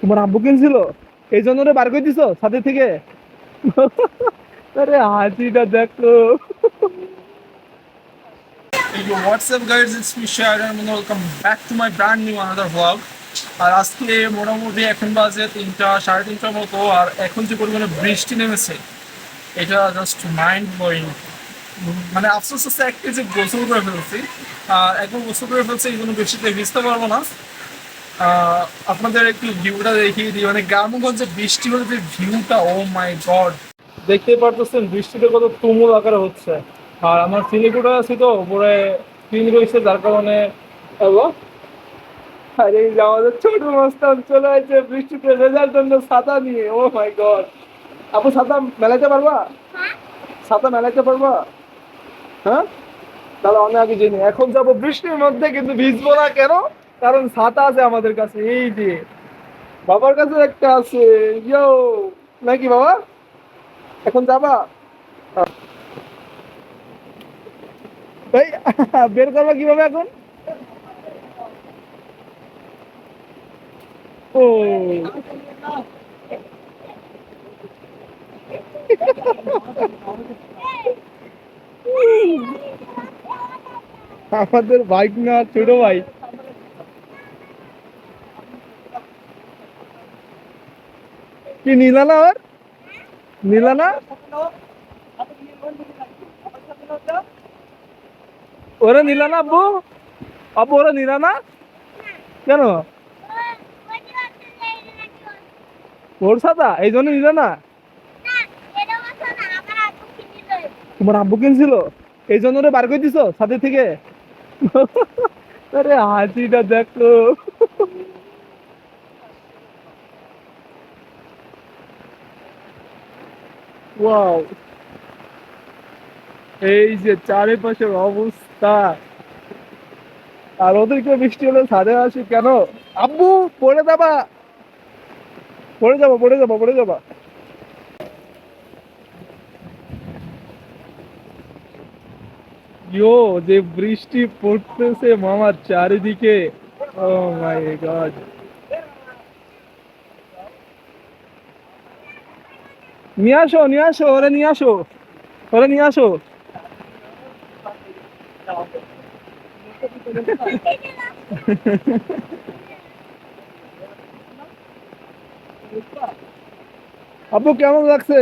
তোমার আব্বু কিনছিল? এই জন্য বার করে দিছো সাথে থেকে? আরে হাসিটা দেখো। My brand new another vlog. আর আজকে মোটামুটি এখন বাজে তিনটা, সাড়ে তিনটার মতো, আর এখন যে পরিমাণে বৃষ্টি নেমেছে, এটা জাস্ট মাইন্ড ব্লোয়িং মানে আফসোস হচ্ছে এক কেজি গোসল করে ফেলছি। আর এখন গোসল করে ফেলছি, এই জন্য বৃষ্টিতে ভিজতে পারব না। আপনাদের একটু ভিউটা দেখিয়ে দিই। মানে গ্রামগঞ্জে বৃষ্টি হলে যে ভিউটা ও মাই গড দেখতে পারতেছেন বৃষ্টিতে কত তুমুল আকারে হচ্ছে। আর আমার সিলিকুটা আছে তো উপরে ক্লিন রয়েছে যার কারণে আরে আমাদের ছোট মাস্টার চলে আসছে বৃষ্টিতে ভেজার জন্য ছাতা নিয়ে ও মাই গড আপু ছাতা মেলাতে পারবা? ছাতা মেলাতে পারবা? হ্যাঁ? তাহলে অনেক আগে জেনে এখন যাব বৃষ্টির মধ্যে কিন্তু ভিজবো না কেন? কারণ ছাতা আছে আমাদের কাছে, এই যে। বাবার কাছে একটা আছে, ইয়ো, নাকি বাবা? এখন যাবা? এই, বের করবা কীভাবে এখন? ও। আমাদের বাইক না, ছোট ভাই কি নীলা না ওর? নীলা না ওরা নীলা না আব্বু? আব্বু, ওরা নীলা না কেন? ওর সাদা? এই জন্য নিলে না তোমার আব্বু কিনছিল? এই জন্য রে বার করে দিছো সাথে থেকে? আরে হাসিটা দেখো। ওয়াও এই যে চারিপাশের অবস্থা। আর ওদেরকে বৃষ্টি হলে ছাদে আসি কেন? আব্বু, পড়ে যাবা। পড়ে যাব পড়ে যাব, পড়ে যাবা। ইয়ো, যে বৃষ্টি পড়তেছে মামার চারিদিকে। ও মাই গড নিয়ে আসো নিয়ে আসো, ওরে নিয়ে আসো, ওরে নিয়ে আসো। আপু, কেমন লাগছে?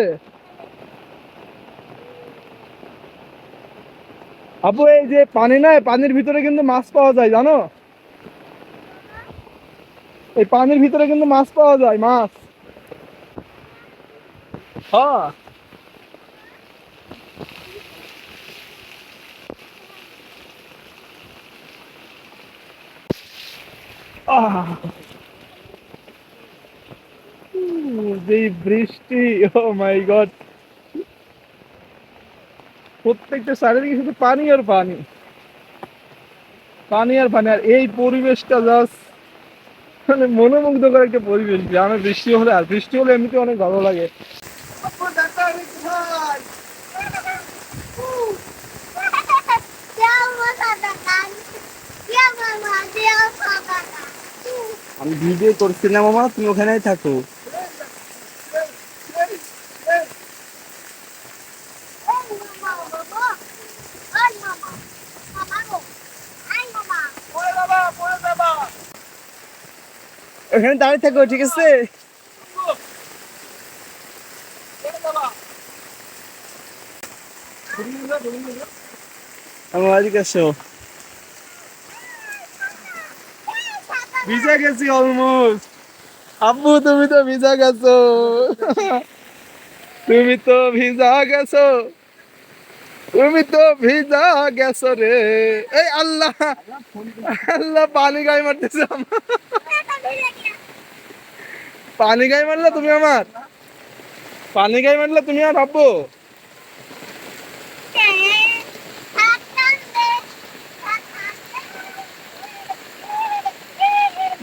আপু, এই যে পানি নাই, পানির ভিতরে কিন্তু মাছ পাওয়া যায়, জানো? এই পানির ভিতরে কিন্তু মাছ পাওয়া যায়, মাছ। আহ। যেই বৃষ্টি, ও মাই গড। প্রত্যেকটা চারিদিকে শুধু পানি আর পানি। পানি আর পানি, আর এই পরিবেশটা জাস্ট মানে মনোমুগ্ধকর একটা পরিবেশ। গ্রামে বৃষ্টি হলে, আর বৃষ্টি হলে এমনিতে অনেক ভালো লাগে। আমি ভিডিও করছি না মামা তুমি ওখানেই থাকো। ওখানে দাঁড়িয়ে থাকো, ঠিক আছে? আমার আজকে ভিজা গেছি অলমোস্ট আব্বু তুমি তো ভিজা গেছো। তুমি তো ভিজা গেছো। তুমি তো ভিজা গেছো রে। এই আল্লাহ আল্লাহ পানি গায়ে মারতেছে আমার। পানি গায়ে মারলে তুমি আমার। পানি গায়ে মারলে তুমি আর আব্বু।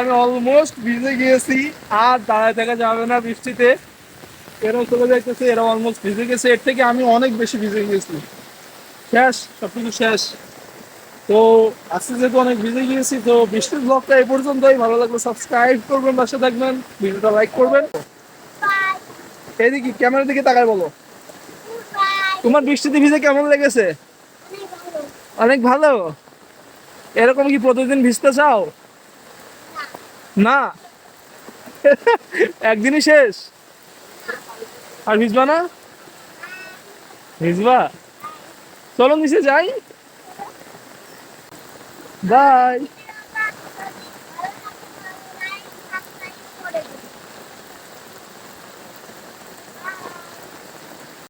আমি অলমোস্ট ভিজে গিয়েছি, আর দাঁড়ায় থাকা যাবে না বৃষ্টিতে। এরকম চলে যাইতেছে, এরা অলমোস্ট ভিজে গেছে। এর থেকে আমি অনেক বেশি ভিজে গিয়েছি। শেষ, সবকিছু শেষ। তো আজকে যেহেতু অনেক ভিজে গিয়েছি, তো বৃষ্টির ব্লগটা এই পর্যন্তই। ভালো লাগলে সাবস্ক্রাইব করবেন, পাশে থাকবেন, ভিডিওটা লাইক করবেন। এদিকে ক্যামেরার দিকে তাকায় বলো। তোমার বৃষ্টিতে ভিজে কেমন লেগেছে? অনেক ভালো। এরকম কি প্রতিদিন ভিজতে চাও? না? একদিনই শেষ? আর ভিজবা না? ভিজবা? চলো নিচে যাই। বাই।